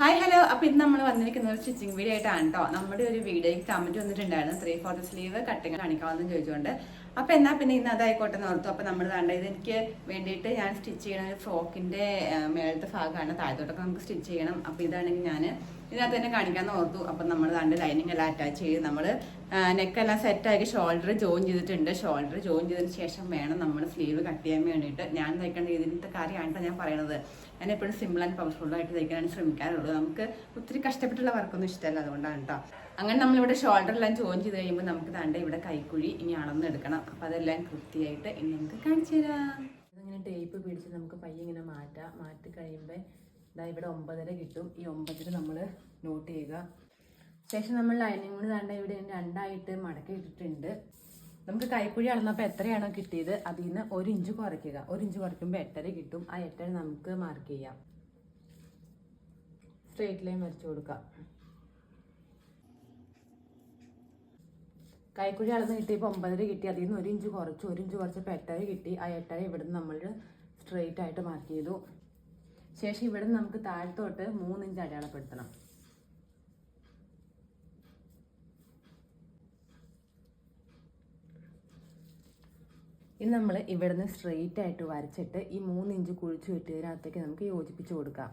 Hi hello അപ്പൊ ഇന്ന് നമ്മൾ വന്നിരിക്കുന്ന ഒരു സ്റ്റിച്ചിങ് വീഡിയോ ആയിട്ടാണ് കേട്ടോ നമ്മുടെ ഒരു വീഡിയോയ്ക്ക് കമന്റ് വന്നിട്ടുണ്ടായിരുന്നു. ത്രീ ഫോർത്ത് സ്ലീവ് കട്ടിങ് കാണിക്കാമെന്ന് ചോദിച്ചുകൊണ്ട് അപ്പൊ എന്നാ പിന്നെ ഇന്ന് അതായിക്കോട്ടെ എന്ന് ഓർത്തു. അപ്പൊ നമ്മൾ വേണ്ട ഇത് എനിക്ക് വേണ്ടിയിട്ട് ഞാൻ സ്റ്റിച്ച് ചെയ്യണ ഒരു ഫ്രോക്കിന്റെ മേളത്തെ ഭാഗമാണ്. താഴത്തോട്ടൊക്കെ നമുക്ക് സ്റ്റിച്ച് ചെയ്യണം. അപ്പൊ ഇതാണെങ്കിൽ ഞാൻ ഇതിനകത്ത് തന്നെ കാണിക്കാൻ ഓർത്തു. അപ്പൊ നമ്മൾ രണ്ട് ലൈനിങ് എല്ലാം അറ്റാച്ച് ചെയ്ത് നമ്മൾ നെക്കെല്ലാം സെറ്റാക്കി ഷോൾഡർ ജോയിൻ ചെയ്തിട്ടുണ്ട്. ഷോൾഡർ ജോയിൻ ചെയ്തതിന് ശേഷം വേണം നമ്മൾ സ്ലീവ് കട്ട് ചെയ്യാൻ വേണ്ടിയിട്ട്. ഞാൻ തയ്ക്കേണ്ട ഇതിന്റെ കാര്യമാണ് ഞാൻ പറയണത്. ഞാൻ എപ്പോഴും സിമ്പിൾ ആൻഡ് പവർഫുൾ ആയിട്ട് തയ്ക്കാനാണ് ശ്രമിക്കാറുള്ളത്. നമുക്ക് ഒത്തിരി കഷ്ടപ്പെട്ടുള്ള വർക്കൊന്നും ഇഷ്ടമല്ല അതുകൊണ്ടാണ് കേട്ടോ അങ്ങനെ നമ്മളിവിടെ ഷോൾഡർ എല്ലാം ജോയിൻ ചെയ്ത് കഴിയുമ്പോൾ നമുക്ക് താണ്ട ഇവിടെ കൈക്കുഴി ഇനി അളന്ന് എടുക്കണം. അപ്പം അതെല്ലാം കൃത്യമായിട്ട് ഇനി നമുക്ക് കാണിച്ചു തരാം. ഇങ്ങനെ ടേപ്പ് പിടിച്ച് നമുക്ക് പയ്യെ ഇങ്ങനെ മാറ്റാം. മാറ്റി കഴിയുമ്പോൾ ഇതാ ഇവിടെ ഒമ്പതര കിട്ടും. ഈ ഒമ്പതര നമ്മൾ നോട്ട് ചെയ്യുക. ശേഷം നമ്മൾ ലൈനിങ് കൊണ്ട് താണ്ട ഇവിടെ രണ്ടായിട്ട് മടക്കി ഇട്ടിട്ടുണ്ട്. നമുക്ക് കൈക്കുഴി അളന്നപ്പോൾ എത്രയാണോ കിട്ടിയത്? അതിൽ നിന്ന് ഒരു ഇഞ്ച് കുറയ്ക്കുക. ഒരു ഇഞ്ച് കുറയ്ക്കുമ്പോൾ എട്ടര കിട്ടും. ആ എട്ടര നമുക്ക് മാർക്ക് ചെയ്യാം. സ്ട്രേറ്റ് ലൈൻ വരച്ചു കൊടുക്കാം. കൈക്കുഴി അളന്ന് കിട്ടിയപ്പോൾ ഒമ്പതര കിട്ടി. അതിൽ നിന്ന് ഒരു ഇഞ്ച് കുറച്ചു. ഒരു ഇഞ്ച് കുറച്ചപ്പോൾ എട്ടര കിട്ടി. ആ എട്ടര ഇവിടെ നിന്ന് നമ്മൾ സ്ട്രെയിറ്റ് ആയിട്ട് മാർക്ക് ചെയ്തു. ശേഷം ഇവിടെ നമുക്ക് താഴത്തോട്ട് മൂന്നിഞ്ച് അടയാളപ്പെടുത്തണം. ഇനി നമ്മൾ ഇവിടെ നിന്ന് സ്ട്രെയിറ്റ് ആയിട്ട് വരച്ചിട്ട് ഈ മൂന്നിഞ്ച് കുഴിച്ചു കിട്ടിയതിനകത്തേക്ക് നമുക്ക് യോജിപ്പിച്ച് കൊടുക്കാം.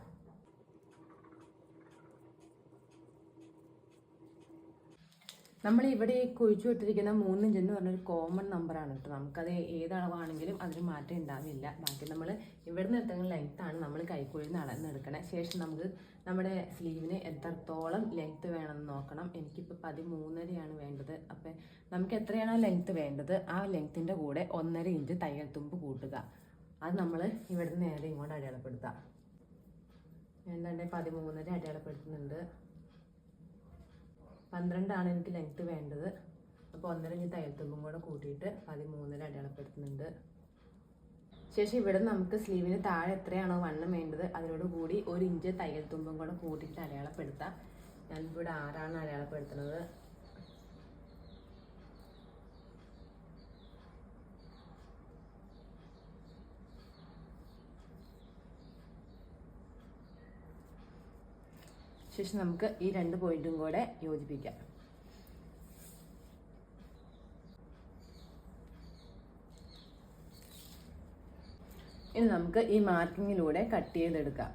നമ്മൾ ഇവിടെ ഈ കുഴിച്ചു വിട്ടിരിക്കുന്ന മൂന്ന് ഇഞ്ച് എന്ന് പറഞ്ഞൊരു കോമൺ നമ്പർ ആണ് കേട്ടോ. നമുക്കത് ഏതളവാണെങ്കിലും അതിന് മാറ്റം ഉണ്ടാവില്ല ബാക്കി നമ്മൾ ഇവിടെ നിന്ന് ലെങ്ത് ആണ് നമ്മൾ കൈക്കുഴിയിൽ നിന്ന് അളന്നെടുക്കണേ ശേഷം നമുക്ക് നമ്മുടെ സ്ലീവിന് എത്രത്തോളം ലെങ്ത് വേണമെന്ന് നോക്കണം. എനിക്കിപ്പോൾ പതിമൂന്നരയാണ് വേണ്ടത്. അപ്പം നമുക്ക് എത്രയാണോ ലെങ്ത് വേണ്ടത്? ആ ലെങ്ത്തിന്റെ കൂടെ ഒന്നര ഇഞ്ച് തയ്യൽ തുമ്പ് കൂട്ടുക. അത് നമ്മൾ ഇവിടെ നിന്ന് നേരെ ഇങ്ങോട്ട് അടയാളപ്പെടുത്താം. എന്താണ്ട്? പതിമൂന്നര അടയാളപ്പെടുത്തുന്നുണ്ട്. പന്ത്രണ്ടാണ് എനിക്ക് ലെങ്ത് വേണ്ടത്. അപ്പോൾ ഒന്നര ഇഞ്ച് തയ്യൽത്തുമ്പും കൂടെ കൂട്ടിയിട്ട് പതിമൂന്നര അടയാളപ്പെടുത്തുന്നുണ്ട്. ശേഷം ഇവിടെ നമുക്ക് സ്ലീവിന് താഴെ എത്രയാണോ വണ്ണം വേണ്ടത് അതിനോട് കൂടി ഒരു ഇഞ്ച് തയ്യൽത്തുമ്പും കൂടെ കൂട്ടിയിട്ട് അടയാളപ്പെടുത്താം. ഞാനിവിടെ ആറാണ് അടയാളപ്പെടുത്തുന്നത്. ശേഷം നമുക്ക് ഈ രണ്ട് പോയിന്റും കൂടെ യോജിപ്പിക്കാം. ഇനി നമുക്ക് ഈ മാർക്കിങ്ങിലൂടെ കട്ട് ചെയ്തെടുക്കാം.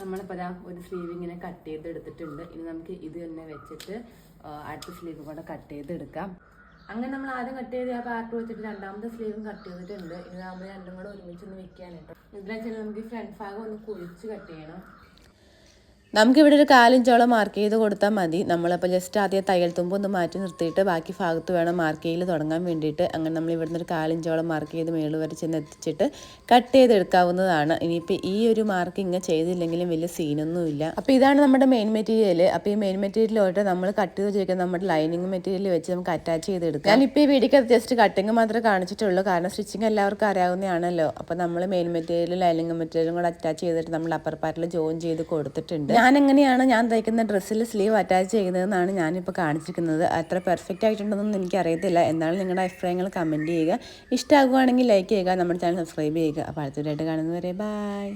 നമ്മളിപ്പോൾ ഇതാ ഒരു സ്ലീവ് ഇങ്ങനെ കട്ട് ചെയ്ത് എടുത്തിട്ടുണ്ട് ഇനി നമുക്ക് ഇത് തന്നെ വെച്ചിട്ട് അടുത്ത സ്ലീവ് കൂടെ കട്ട് ചെയ്തെടുക്കാം. അങ്ങനെ നമ്മൾ ആദ്യം കട്ട് ചെയ്ത് ആ പാർട്ട് വെച്ചിട്ട് രണ്ടാമത്തെ സ്ലീവും കട്ട് ചെയ്തിട്ടുണ്ട്. ഇനി നമ്മൾ രണ്ടും കൂടെ ഒരുമിച്ച് ഒന്ന് വെക്കാൻ കേട്ടോ ഇതിലെച്ചാൽ നമുക്ക് ഫ്രണ്ട് ഭാഗം ഒന്ന് കുഴിച്ച് കട്ട് ചെയ്യണം. നമുക്കിവിടെ ഒരു കാലിഞ്ചോളം മാർക്ക് ചെയ്ത് കൊടുത്താൽ മതി. നമ്മളിപ്പോൾ ജസ്റ്റ് ആദ്യം തയ്യൽ തുമ്പ് ഒന്ന് മാറ്റി നിർത്തിയിട്ട് ബാക്കി ഭാഗത്ത് വേണം മാർക്ക് ചെയ്യൽ തുടങ്ങാൻ വേണ്ടിയിട്ട്. അങ്ങനെ നമ്മൾ ഇവിടുന്ന് ഒരു കാലിഞ്ചോളം മാർക്ക് ചെയ്ത് മേൾ വരെ ചെന്ന് എത്തിച്ചിട്ട് കട്ട് ചെയ്തെടുക്കാവുന്നതാണ് ഇനിയിപ്പോൾ ഈ ഒരു മാർക്കിങ് ചെയ്തില്ലെങ്കിലും വലിയ സീനൊന്നുമില്ല അപ്പോൾ ഇതാണ് നമ്മുടെ മെയിൻ മെറ്റീരിയൽ അപ്പോൾ ഈ മെയിൻ മെറ്റീരിയലോട്ട് നമ്മൾ കട്ട് ചെയ്ത് വെച്ചിരിക്കുന്ന നമ്മുടെ ലൈനിങ് മെറ്റീരിയൽ വെച്ച് നമുക്ക് അറ്റാച്ച് ചെയ്തെടുക്കാം ഞാനിപ്പോൾ ഈ വീഡിയോക്ക് ജസ്റ്റ് കട്ടിങ് മാത്രമേ കാണിച്ചിട്ടുള്ളൂ. കാരണം സ്റ്റിച്ചിങ് എല്ലാവർക്കും അറിയാവുന്നതാണല്ലോ. അപ്പോൾ നമ്മൾ മെയിൻ മെറ്റീരിയലും ലൈനിങ് മെറ്റീരിയലും കൂടെ അറ്റാച്ച് ചെയ്തിട്ട് നമ്മൾ അപ്പർ പാർട്ടിൽ ജോയിൻ ചെയ്ത് കൊടുത്തിട്ടുണ്ട്. ഞാൻ എങ്ങനെയാണ് ഞാൻ തയ്ക്കുന്ന ഡ്രസ്സിൽ സ്ലീവ് അറ്റാച്ച് ചെയ്യുന്നതെന്നാണ് ഞാനിപ്പോൾ കാണിച്ചിരിക്കുന്നത്. അത്ര പെർഫെക്റ്റ് ആയിട്ടുണ്ടെന്നൊന്നും എനിക്കറിയത്തില്ല. എന്നാലും നിങ്ങളുടെ അഭിപ്രായങ്ങൾ കമന്റ് ചെയ്യുക. ഇഷ്ടമാകുവാണെങ്കിൽ ലൈക്ക് ചെയ്യുക. നമ്മുടെ ചാനൽ സബ്സ്ക്രൈബ് ചെയ്യുക. അപ്പോൾ അടുത്തതായിട്ട് കാണുന്നവരെ ബൈ